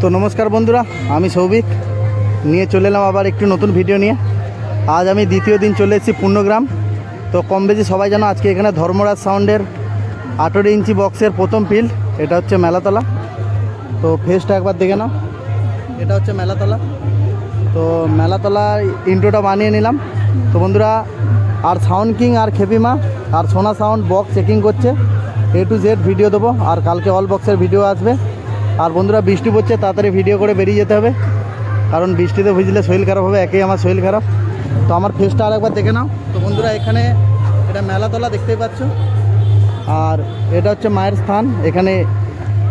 তো নমস্কার বন্ধুরা, আমি সৌভিক। নিয়ে চলে এলাম আবার একটি নতুন ভিডিও নিয়ে। আজ আমি দ্বিতীয় দিন চলে এসেছি পূর্ণগ্রাম। তো কম বেশি সবাই জানো, আজকে এখানে ধর্মরাজ সাউন্ডের আঠেরো ইঞ্চি বক্সের প্রথম ফিল্ড এটা হচ্ছে মেলাতলা। তো ফেসটা একবার দেখে নাও, এটা হচ্ছে মেলাতলা। তো মেলাতলা ইন্ট্রোটা বানিয়ে নিলাম। তো বন্ধুরা, আর সাউন্ড কিং, আর খেপিমা, আর সোনা সাউন্ড বক্স চেকিং করছে। এ টু জেড ভিডিও দেবো, আর কালকে অল বক্সের ভিডিও আসবে। আর বন্ধুরা, বৃষ্টি পড়ছে, তাড়াতাড়ি ভিডিও করে বেরিয়ে যেতে হবে। কারণ বৃষ্টিতে ভিজলে শরীর খারাপ হবে, একেই আমার শরীর খারাপ। তো আমার ফেসটা আরেকবার দেখে নাও। তো বন্ধুরা, এখানে এটা মেলাতলা দেখতেই পাচ্ছ। আর এটা হচ্ছে মায়ের স্থান। এখানে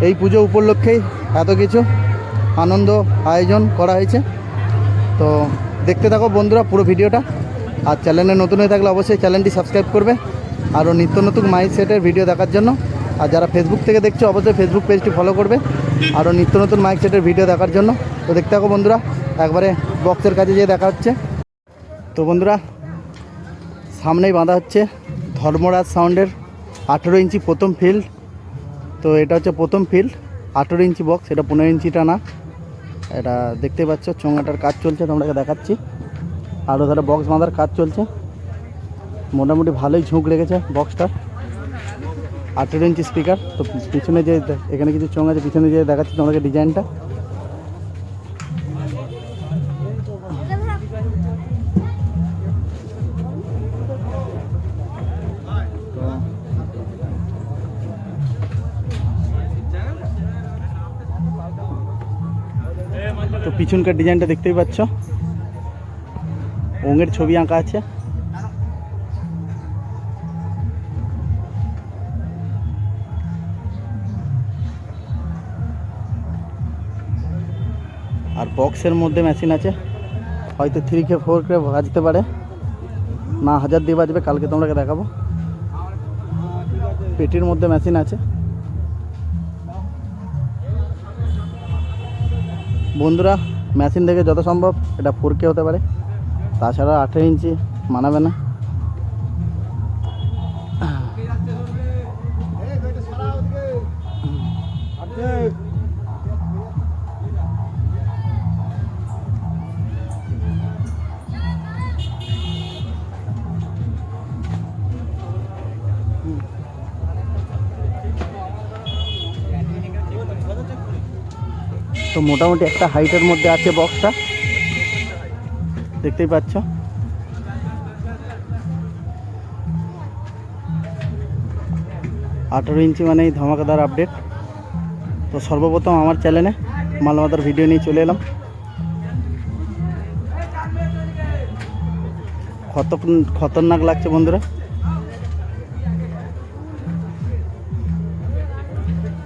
এই পুজো উপলক্ষেই এত কিছু আনন্দ আয়োজন করা হয়েছে। তো দেখতে থাকো বন্ধুরা পুরো ভিডিওটা। আর চ্যানেলে নতুন হয়ে থাকলে অবশ্যই চ্যানেলটি সাবস্ক্রাইব করবে। আরও নিত্য নতুন মাইক সেটের ভিডিও দেখার জন্য। আর যারা ফেসবুক থেকে দেখছ, অবশ্যই ফেসবুক পেজটি ফলো করবে। আরও নিত্য নতুন মাইক সেটের ভিডিও দেখার জন্য। তো দেখতে থাকো বন্ধুরা, একবারে বক্সের কাছে যেয়ে দেখা হচ্ছে। তো বন্ধুরা, সামনেই বাঁধা হচ্ছে ধর্মরাজ সাউন্ডের আঠেরো ইঞ্চি প্রথম ফিল্ড তো এটা হচ্ছে প্রথম ফিল্ড আঠেরো ইঞ্চি বক্স এটা পনেরো ইঞ্চিটা না এটা দেখতে পাচ্ছ, চোঙাটার কাজ চলছে তোমাকে দেখাচ্ছি। আরও ওধারে বক্স বাঁধার কাজ চলছে। মোটামুটি ভালোই ঝুঁক লেগেছে বক্সটার আঠেরো ইঞ্চি স্পিকার তো পিছনে যে এখানে কিছু চোঙ আছে, পিছনে যে দেখাচ্ছি তোমাকে ডিজাইনটা। তো পিছনকার ডিজাইনটা দেখতেই পাচ্ছ। ওঙের ছবি আঁকা আছে। বক্সের মধ্যে মেশিন আছে। হয়তো থ্রি কে ফোর কে বাজতে পারে। না হাজার দিয়ে বাজবে, কালকে তোমরা দেখাবো। পেটির মধ্যে মেশিন আছে। বন্ধুরা, মেশিন থেকে যত সম্ভব এটা ফোর কে হতে পারে। তাছাড়া আঠেরো ইঞ্চি মানাবে না। তো মোটামুটি একটা হাইটের মধ্যে আছে বক্সটা। দেখতেই পাচ্ছ? আঠেরো ইঞ্চি মানেই ধামাকাদার আপডেট। তো সর্বপ্রথম আমার চ্যানেলে মালমাতার ভিডিও নিয়ে চলে এলাম। কত খতরনাক লাগছে বন্ধুরা।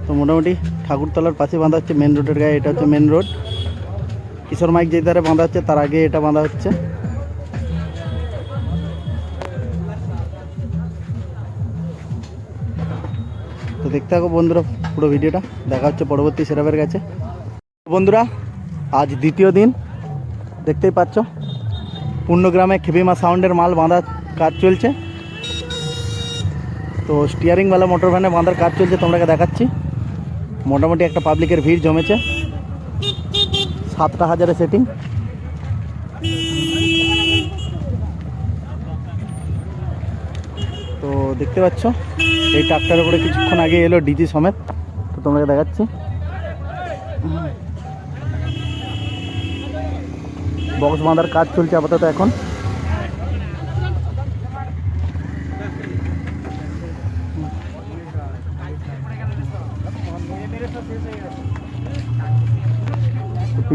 তো মোটামুটি ঠাকুরতলার পাশে বাঁধা হচ্ছে মেন রোডের গায়ে, এটা হচ্ছে মেন রোড কিশোর মাইক যে ধারে বাঁধা হচ্ছে, তার আগে এটা বাঁধা হচ্ছে। তো দেখতে থাকো বন্ধুরা পুরো ভিডিওটা, দেখা হচ্ছে পরবর্তী সেরাবের কাছে। বন্ধুরা, আজ দ্বিতীয় দিন, দেখতেই পাচ্ছ, পূর্ণগ্রামে খেবিমা সাউন্ডের মাল বাঁধার কাজ চলছে। তো স্টিয়ারিংওয়ালা মোটর ভ্যানে বাঁধার কাজ চলছে তোমরাকে দেখাচ্ছি। মোটামুটি একটা পাবলিকের ভিড় জমেছে। সাতটা হাজারে সেটিং তো দেখতে পাচ্ছ, এই ট্রাক্টারের উপরে কিছুক্ষণ আগে এলো ডিজি সমেত। তো তোমাকে দেখাচ্ছি। বক্স বাঁধার কাজ চলছে আপাতত এখন।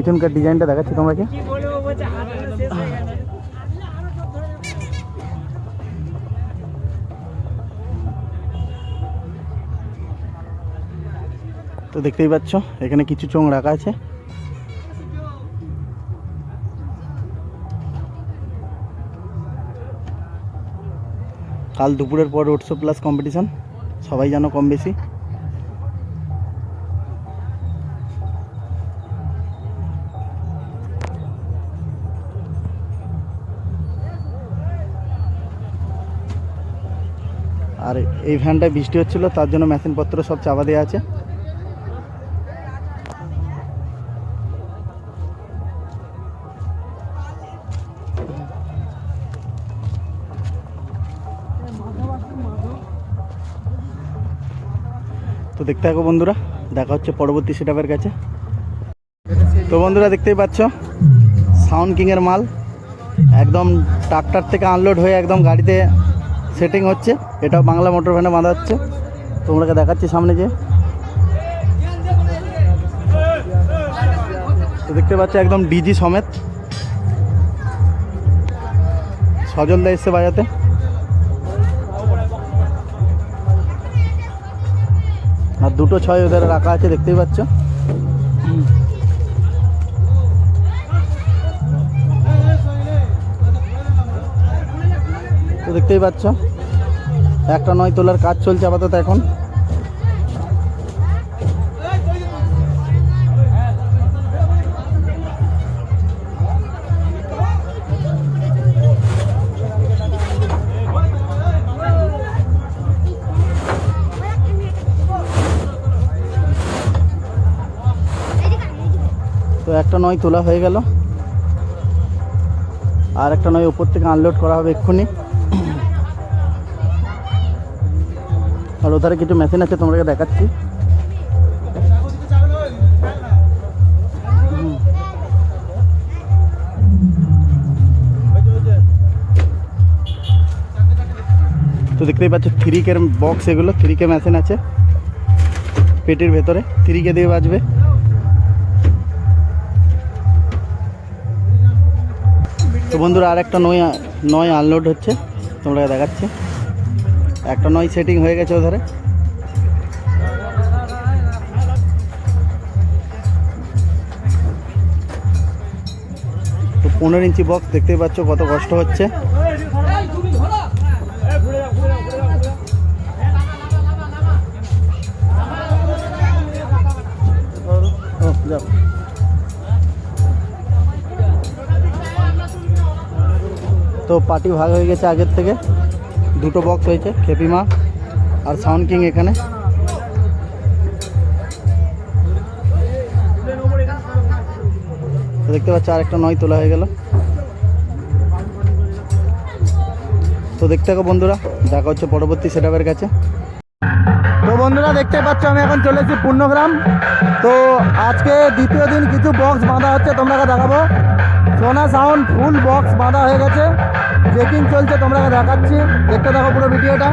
পিছনকার ডিজাইনটা দেখাচ্ছি তোমাকে তো দেখতেই পাচ্ছ, এখানে কিছু চোঙ রাখা আছে। কাল দুপুরের পর রোড শো প্লাস কম্পিটিশন সবাই জানো কম বেশি। আর এই ভ্যানটায় বৃষ্টি হচ্ছিল, তার জন্য মেশিনপত্র সব চাপা দেওয়া আছে। তো দেখতে থাকো বন্ধুরা, দেখা হচ্ছে পরবর্তী সেটাপের কাছে। তো বন্ধুরা, দেখতেই পাচ্ছ সাউন্ড কিংয়ের মাল, একদম ট্রাক্টর থেকে আনলোড হয়ে একদম গাড়িতে সেটিং হচ্ছে, এটাও বাংলা মোটর ভ্যানে বাঁধা হচ্ছে। তোমরাকে দেখাচ্ছি সামনে যে। দেখতে পাচ্ছ একদম ডিজি সমেত। সজল দা এসছে বাজাতে। আর দুটো ছয় ওদের রাখা আছে, দেখতেই পাচ্ছ। তো দেখতেই পাচ্ছ, একটা নয় তোলার কাজ চলছে আপাতত এখন। তো একটা নয় তোলা হয়ে গেল। আর একটা নয় উপর থেকে আনলোড করা হবে এক্ষুনি। আর ওধারে কিছু মেশিন আছে তোমাকে দেখাচ্ছি। তো দেখতেই পাচ্ছ থ্রি কের বক্স এগুলো থ্রি কে মেশিন আছে। পেটের ভেতরে থ্রি কে দিয়ে বাজবে। তো বন্ধুরা আর একটা নয় নয় আনলোড হচ্ছে তোমরা দেখাচ্ছে। একটা নয় সেটিং হয়ে গেছে ওধারে। তো পনেরো ইঞ্চি বক্স দেখতেই পাচ্ছ কত কষ্ট হচ্ছে। তো পার্টি ভাগ হয়ে গেছে আগের থেকে। দুটো বক্স হয়েছে খেপিমা আর সাউন্ড কিং এখানে। দেখতে পাচ্ছ আরেকটা নয় তোলা হয়ে গেল। তো দেখতে থাকো বন্ধুরা, দেখা হচ্ছে পরবর্তী সেটআপের কাছে। তো বন্ধুরা, দেখতে পাচ্ছ, আমি এখন চলে এসেছি পূর্ণগ্রাম। তো আজকে দ্বিতীয় দিন কিছু বক্স বাঁধা হচ্ছে, তোমরা দেখাবো। সোনা সাউন্ড ফুল বক্স বাঁধা হয়ে গেছে। চেকিং চলছে তোমরা দেখাচ্ছি। দেখতে থাকো পুরো ভিডিওটা।